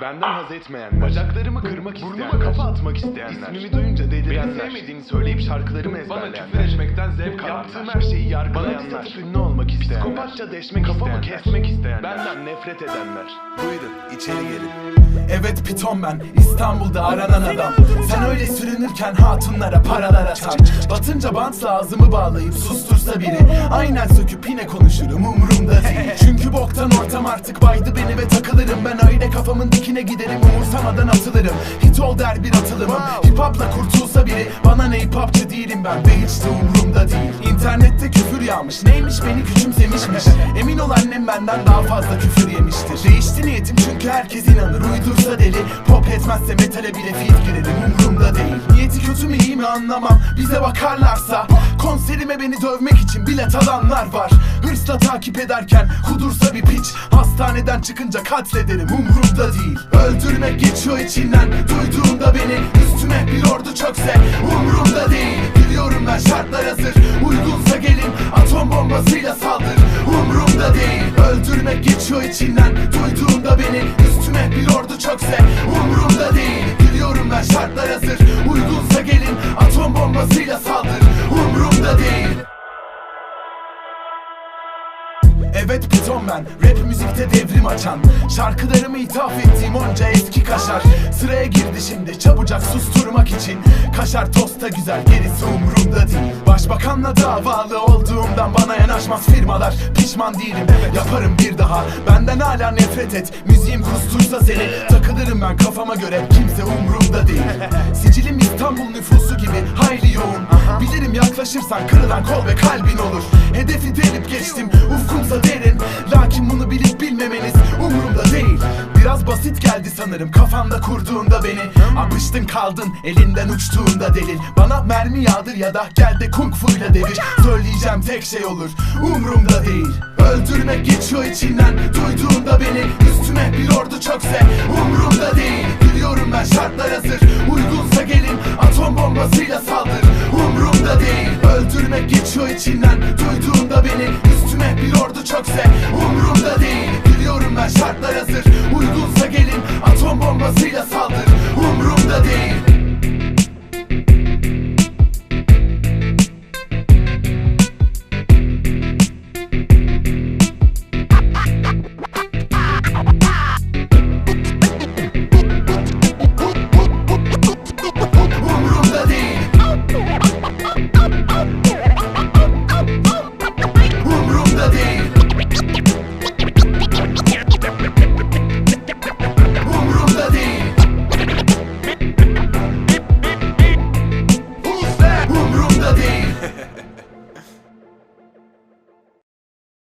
Benden haz etmeyenler. Bacaklarımı kırmak isteyenler. Burnuma kafa atmak isteyenler. İsmimi duyunca delirenler. Beni sevmediğini söyleyip şarkılarımı ezberleyenler. Bana küfür etmekten zevk alanlar. Yaptığım her şeyi yargılayanlar. Bana diz atıp ünlü olmak isteyenler. Psikopatça deşmek Kafamı kesmek isteyenler. Benden nefret edenler. Buyurun içeri gelin. Evet piton ben. İstanbul'da aranan adam. Sen öyle sürünürken hatunlara paralar atan Batınca bantla ağzımı bağlayıp sustursa biri. Aynen söküp yine konuşurum umurumda değil. Çünkü boktan ortam artık baydı beni ve takılırım. Ben öyle kafamın dikine giderim umursamadan atılırım. Hit ol der bir atılımım. Hip hopla kurtulsa biri. Bana ne hip hopçı değilim ben ve hiç de umurumda değil İnternette küfür yağmış. Neymiş beni küçümsemişmiş. Emin ol annem benden daha fazla küfür yemiştir. Değişti niyetim çünkü herkes inanır. Uydursa deli Pop etmezse metale bile fit girerim. Umurumda değil. Niyeti kötü mü iyi mi anlamam. Bize bakarlarsa Konserime beni dövmek için bilet alanlar var. Hırsla takip ederken kudursa bir piç. Hastaneden çıkınca katlederim. Umurumda değil. Öldürmek geçiyor içinden. Duyduğunda beni Üstüme bir ordu çökse umurumda bombasıyla saldır Umurumda değil. Öldürmek geçiyor içinden Duyduğunda beni Üstüme bir ordu çökse Umurumda değil. Biliyorum ben şartlar hazır. Uygunsa gelin atom bombasıyla saldır Umurumda değil. Evet piton ben. Rap müzikte devrim açan. Şarkılarımı ithaf ettiğim onca eski kaşar. Sıraya girdi şimdi çabucak susturmak için. Kaşar tosta güzel gerisi umurumda değil Başbakanla davalı olduğumdan bana yanaşmaz firmalar. Pişman değilim yaparım bir daha. Benden hala nefret et. Müziğim kustursa seni. Takılırım ben kafama göre. Kimse umurumda değil. Sicilim İstanbul nüfusu gibi hayli yoğun. Bilirim yaklaşırsan kırılan kol ve kalbin olur. Hedefi delip geçtim. Ufkumsa derin. Lakin bunu bilip bilmemeniz umurumda değil. Biraz basit geldi sanırım kafamda kurduğunda beni Apıştın kaldın elinden uçtuğunda delil. Bana mermi yağdır ya da gel de kung fu ile devir. Söyleyeceğim tek şey olur umurumda değil. Öldürmek geçiyor içinden duyduğunda beni Üstüme bir ordu çökse. Umurumda değil Biliyorum ben şartlar hazır. Uygunsa gelin atom bombasıyla saldır. Umurumda değil Öldürmek geçiyor içinden Duyduğunda beni Üstüme bir ordu çökse. Umurumda Umurumda değil